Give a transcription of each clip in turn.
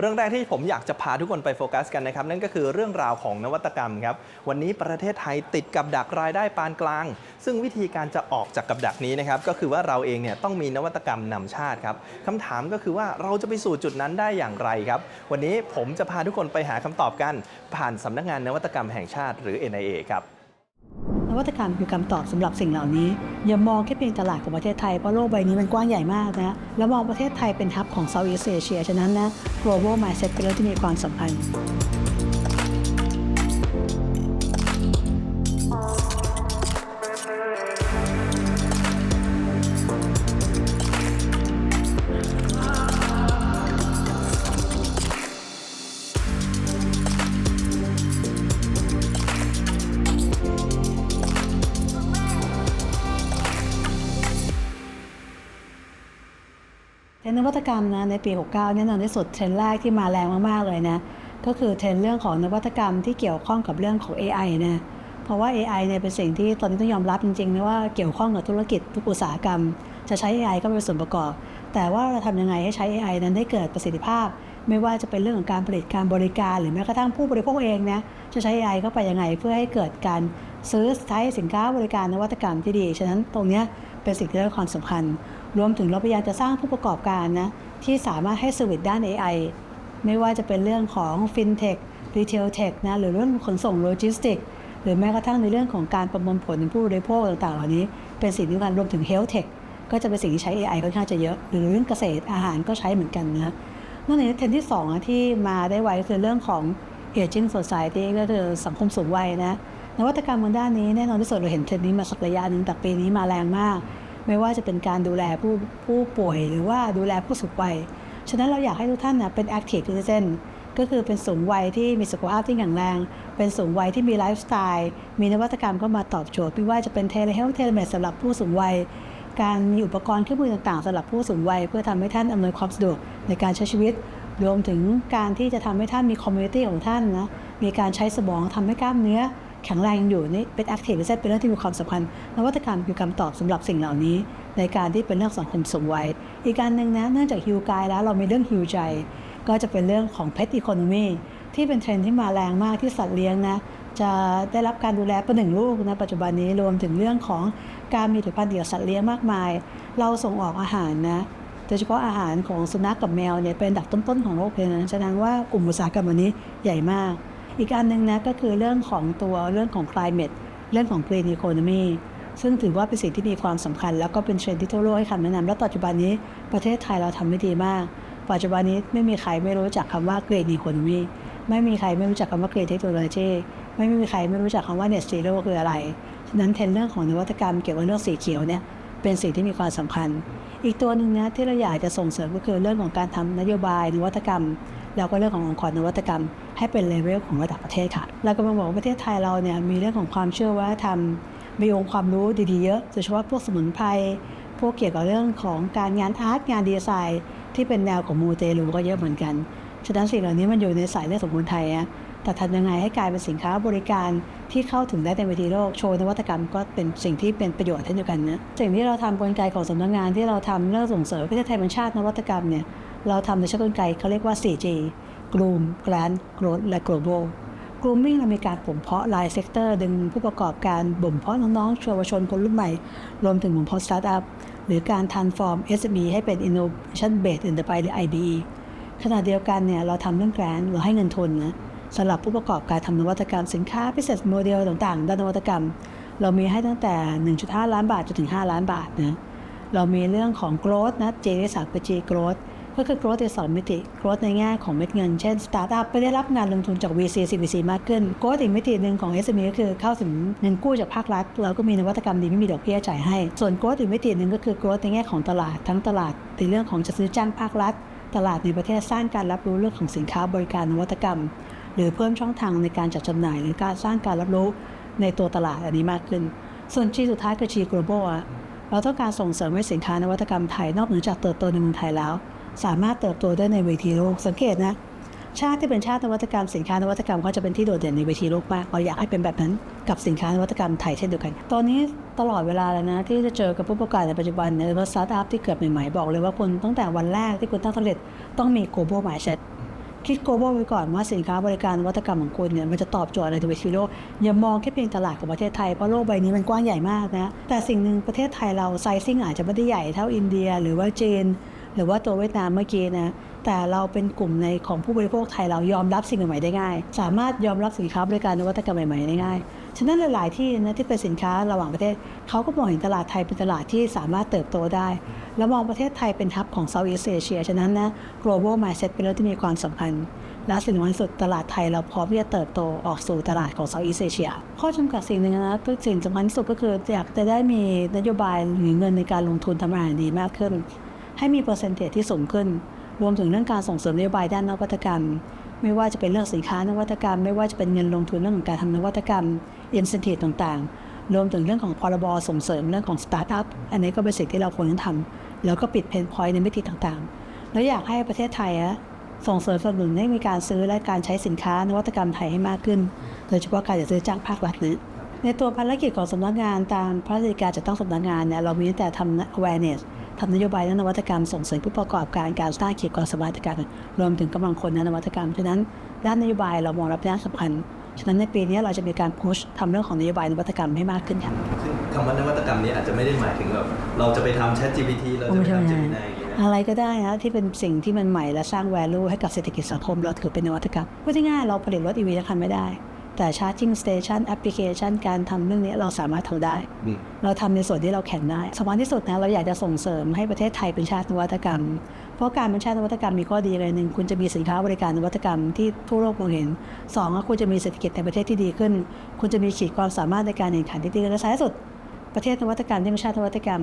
เรื่องแรกที่ผมอยากจะพาทุกคนไปโฟกัสกันนะครับนั่นก็คือเรื่องราวของนวัตกรรมครับวันนี้ประเทศไทยติดกับดักรายได้ปานกลาง ซึ่งวิธีการจะออกจากกับดักนี้นะครับก็คือว่าเราเองเนี่ยต้องมีนวัตกรรมนำชาติครับคำถามก็คือว่าเราจะไปสู่จุดนั้นได้อย่างไรครับวันนี้ผมจะพาทุกคนไปหาคำตอบกัน ผ่านสำนักงานนวัตกรรมแห่งชาติหรือ NIA ครับ วัตกรรมคือคำตอบสำหรับสิ่งเหล่านี้ อย่ามองแค่เพียงตลาดของประเทศไทย เพราะโลกใบนี้มันกว้างใหญ่มากนะ แล้วมองประเทศไทยเป็นฮับของเซาท์อีสเอเชีย ฉะนั้นนะ global mindset เป็นเรื่องที่มีความสำคัญเรนนวัตกรรมนะในปี 69แน่นอนที่สุดเทรนด์แรกที่มาแรงมากๆเลยนะก็คือเทรนด์เรื่องของนวัตกรรมที่เกี่ยวข้องกับเรื่องของ AI นะเพราะว่า AI เนี่ยเป็นสิ่งที่ตอนนี้ต้องยอมรับจริงๆนะว่าเกี่ยวข้องกับธุรกิจทุกอุตสาหกรรม จะใช้ AI ก็เป็นส่วนประกอบ แต่ว่าเราทำยังไงให้ใช้ AI นั้นให้เกิดประสิทธิภาพ ไม่ว่าจะเป็นเรื่องของการผลิตการบริการ หรือแม้กระทั่งผู้บริโภคเองนะจะใช้ AI เข้าไปยังไงเพื่อให้เกิดการซื้อใช้สินค้าบริการนวัตกรรมที่ดีฉะนั้นตรงเนี้ยเป็นสิ่งที่ได้ความสำคัญ รวมถึงเราพยายามจะสร้างผู้ประกอบการนะที่สามารถให้สวิตด้าน AI ไม่ว่าจะเป็นเรื่องของ FinTech Retail Tech นะหรือเรื่องขนส่งโลจิสติกหรือแม้กระทั่งในเรื่องของการประมวลผลผู้บริโภคต่างๆ เหล่านี้ เป็นสิ่งที่สำคัญรวมถึง Health Tech ก็จะเป็นสิ่งที่ใช้ AI ค่อนข้างจะเยอะ หรือเรื่องเกษตรอาหารก็ใช้เหมือนกันนะนอกจากนี้เทรนที่สองอะที่มาได้ไวคือเรื่องของ Aging Society ก็คือสังคมสูงวัยนะนวัตกรรมบนด้านนี้แน่นอนที่สุดเราเห็นเทรนด์นี้มาสักระยะหนึ่งแต่ปีนี้มาแรงมาก ไม่ว่าจะเป็นการดูแลผู้ผู้ป่วย หรือว่าดูแลผู้สูงวัย ฉะนั้นเราอยากให้ทุกท่านนะเป็น active citizen ก็คือเป็นสูงวัยที่มีสุขภาพที่แข็งแรง เป็นสูงวัยที่มีไลฟ์สไตล์ มีนวัตกรรมเข้ามาตอบโจทย์ไม่ว่าจะเป็นเทเลเฮลท์เทเลเมดสำหรับผู้สูงวัย การมีอุปกรณ์เครื่องมือต่างๆสำหรับผู้สูงวัย เพื่อทำให้ท่านอำนวยความสะดวกในการใช้ชีวิต รวมถึงการที่จะทำให้ท่านมีคอมมูนิตี้ของท่านนะ มีการใช้สมองทำให้กล้ามเนื้อ แข็งแรงอยู่นี่เป็น active reset เป็นเรื่องที่มีความสำคัญนวัตกรรมคือคำตอบสำหรับสิ่งเหล่านี้ ในการที่เป็นเรื่องสังคมสูงวัยอีกการหนึ่งนะเนื่องจากฮิวกายแล้วเรามีเรื่องฮิวใจ ก็จะเป็นเรื่องของ pet economy ที่เป็นเทรนที่มาแรงมากที่สัตว์เลี้ยงนะจะได้รับการดูแลประหนึ่งลูกนะปัจจุบันนี้รวมถึงเรื่องของการมีผลิตภัณฑ์เดี่ยวสัตว์เลี้ยงมากมาย เราส่งออกอาหารนะโดยเฉพาะอาหารของสุนัขกกับแมวเนี่ยเป็นอันดับต้นๆของโลกเลยนะแสดงว่ากลุ่มอุตสาหกรรมวันนี้ใหญ่มาก อีกอันหนึ่งนะก็คือเรื่องของตัวเรื่องของ climate เรื่องของ green economy ซึ่งถือว่าเป็นสิ่งที่มีความสำคัญ แล้วก็เป็นเทรนด์ที่ทั่วโลกให้คำแนะนำและปัจจุบันนี้ประเทศไทยเราทำได้ดีมาก ปัจจุบันนี้ไม่มีใครไม่รู้จักคำว่า green economy ไม่มีใครไม่รู้จักคำว่า green technology ไม่มีใครไม่รู้จักคำว่า net zero คืออะไรฉะนั้นเทรนด์เรื่องของนวัตกรรมเกี่ยวกับเรื่องสีเขียวเนี่ยเป็นสิ่งที่มีความสำคัญ อีกตัวหนึ่งนะที่เราอยากจะส่งเสริมก็คือเรื่องของการทำนโยบายนวัตกรรม แล้วก็เรื่องขององค์กรนวัตกรรม ให้เป็นเลเวลของระดับประเทศค่ะเรากำลังบอกว่าประเทศไทยเราเนี่ยมีเรื่องของความเชื่อว่าทำมีองค์ความรู้ดีๆเยอะโดยเฉพาะพวกสมุนไพรพวกเกี่ยวกับเรื่องของการงานอาร์ตงานดีไซน์ ที่เป็นแนวของมูเตลูก็เยอะเหมือนกันฉะนั้นสิ่งเหล่านี้มันอยู่ในสายเลือดของคนไทยอะแต่ทำยังไงให้กลายเป็นสินค้าบริการที่เข้าถึงได้ในเวทีโลก โชว์นวัตกรรมก็เป็นสิ่งที่เป็นประโยชน์เช่นเดียวกันนะสิ่งที่เราทำกลไกของสำนักงานที่เราทำเรื่องส่งเสริมประเทศไทยเป็นชาตินวัตกรรมเนี่ย เราทำในเชิงกลไกเขาเรียกว่า 4G Groom Grant Growth และ Global Grooming เรามีการบ่มเพาะรายเซกเตอร์ ดึงผู้ประกอบการบ่มเพาะน้องๆเยาวชนคนรุ่นใหม่ รวมถึงบ่มเพาะสตาร์ทอัพหรือการ transform SME ให้เป็น Innovation Based Enterprise หรือ IBE ขณะเดียวกันเนี่ยเราทำเรื่องแกรนเราให้เงินทุนนะสำหรับผู้ประกอบการทำนวัตกรรมสินค้า business model ต่างๆ ด้านนวัตกรรม เรามีให้ตั้งแต่ 1.5 ล้านบาทจนถึง 5 ล้านบาทนะเรามีเรื่องของ growth นะ J ที่สักคือ G growth ก็คือ growth ในสองมิติ growth ในแง่ของเม็ดเงิน เช่น startup ไปได้รับงานลงทุนจาก VC CVC มากขึ้น growth อีกมิติหนึ่งของ SME ก็คือเข้าถึงเงินกู้จากภาครัฐเราก็มีนวัตกรรมดีไม่มีดอกเบี้ยจ่ายให้ ส่วน growth อีกมิติหนึ่งก็คือ growth ในแง่ของตลาดทั้งตลาดในเรื่องของจะซื้อจ้างภาครัฐ ตลาดในประเทศสร้างการรับรู้เรื่องของสินค้าบริการนวัตกรรม หรือเพิ่มช่องทางในการจัดจำหน่าย หรือการสร้างการรับรู้ในตัวตลาดอันนี้มากขึ้น ส่วน G สุดท้ายคือ G global เราต้องการส่งเสริมให้สินค้านวัตกรรมไทยนอกเหนือจากเติบโตในเมืองไทยแล้ว สามารถเติบโตได้ในเวทีโลก สังเกตนะ ชาติที่เป็นชาตินวัตกรรมสินค้านวัตกรรมเขาจะเป็นที่โดดเด่นในเวทีโลกมากเราอยากให้เป็นแบบนั้นกับสินค้านวัตกรรมไทยเช่นเดียวกัน ตอนนี้ตลอดเวลาเลยนะ ที่จะเจอกับผู้ประกอบการในปัจจุบันเนี่ยว่าสตาร์ทอัพที่เกิดใหม่ๆบอกเลยว่าคุณตั้งแต่วันแรกที่คุณตั้งสำเร็จต้องมี global mindset คิด global ไว้ก่อนว่าสินค้าบริการวัตกรรมของคุณเนี่ยมันจะตอบโจทย์อะไรในชีวิตโลกอย่ามองแค่เพียงตลาดของประเทศไทย เพราะโลกใบนี้มันกว้างใหญ่มากนะแต่สิ่งหนึ่งประเทศไทยเราไซซิ่งอาจจะไม่ได้ใหญ่เท่าอินเดีย หรือว่าจีน หรือว่าตัวเวียดนามเมื่อกี้นะแต่เราเป็นกลุ่มในของผู้บริโภคไทยเรายอมรับสิ่งใหม่ๆได้ง่าย สามารถยอมรับสินค้าบริการนวัตกรรมใหม่ๆได้ง่ายฉะนั้นหลายๆที่นะที่เป็นสินค้าระหว่างประเทศเขาก็มองเห็นตลาดไทยเป็นตลาดที่สามารถเติบโตได้ แล้วมองประเทศไทยเป็นทับของ Southeast Asia ฉะนั้นนะ global mindset เป็นเรื่องที่มีความสำคัญและสิ่งสำคัญสุดตลาดไทยเราพร้อมที่จะเติบโตออกสู่ตลาดของ Southeast Asia ข้อจำกัดสิ่งหนึ่งนะคือสิ่งสำคัญที่สุดก็คืออยากจะได้มีนโยบายหรือเงินในการลงทุนทำอาหารดีมากขึ้น ให้มีเปอร์เซนเทจที่สูงขึ้น รวมถึงเรื่องการส่งเสริมนโยบายด้านนวัตกรรม ไม่ว่าจะเป็นเรื่องสินค้านวัตกรรม ไม่ว่าจะเป็นเงินลงทุนเรื่องของการทำนวัตกรรม incentive ต่างๆ รวมถึงเรื่องของพรบส่งเสริมเรื่องของสตาร์ทอัพอันนี้ก็เป็นสิ่งที่เราควรต้องทำแล้วก็ปิดเพนพอยต์ในมิติต่างๆ แล้วอยากให้ประเทศไทยอะส่งเสริมสนับสนุนให้มีการซื้อและการใช้สินค้านวัตกรรมไทยให้มากขึ้น โดยเฉพาะการจัดซื้อจ้างภาครัฐนี้ในตัวภารกิจของสำนักงานตามพระราชกิจการจัดตั้งสำนักงานเนี่ยเรามีตั้งแต่ทำ awareness ทำนโยบายด้านนวัตกรรมส่งเสริมผู้ประกอบการการสร้างขีดความสามารถในการรวมถึงกำลังคนในนวัตกรรมฉะนั้น ด้านนโยบายเรามองรับเป็นด้านสำคัญฉะนั้นในปีนี้เราจะมีการพุชทำเรื่องของนโยบายนวัตกรรมให้มากขึ้นค่ะซึ่งคำว่านวัตกรรมนี้อาจจะไม่ได้หมายถึงแบบเราจะไปทำ Chat GPT เราจะไปทำ Gemini อย่างเงี้ยนะอะไรก็ได้นะที่เป็นสิ่งที่มันใหม่และสร้าง value ให้กับเศรษฐกิจสังคมเราถือเป็นนวัตกรรมพูดง่ายๆเราผลิตรถ EV ทั้งคันไม่ได้ แต่ charging station application การทำเรื่องนี้เราสามารถทำได้ อืม เราทำในส่วนที่เราแข่งได้สำคัญที่สุดนะเราอยากจะส่งเสริมให้ประเทศไทยเป็นชาตินวัตกรรม เพราะการเป็นชาตินวัตกรรมมีข้อดีอะไรหนึ่งคุณจะมีสินค้าบริการนวัตกรรมที่ทั่วโลกมองเห็นสองก็คุณจะมีเศรษฐกิจในประเทศที่ดีขึ้น คุณจะมีขีดความสามารถในการแข่งขันที่ดีขึ้นและท้ายสุด ประเทศนวัตกรรมที่เป็นชาตินวัตกรรม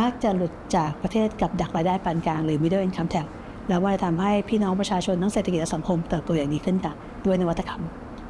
มักจะหลุดจากประเทศกับดักรายได้ปานกลางหรือ middle income tax แล้วว่าจะทำให้พี่น้องประชาชนทั้งเศรษฐกิจและสังคมเติบโตอย่างดีขึ้นค่ะด้วยนวัตกรรม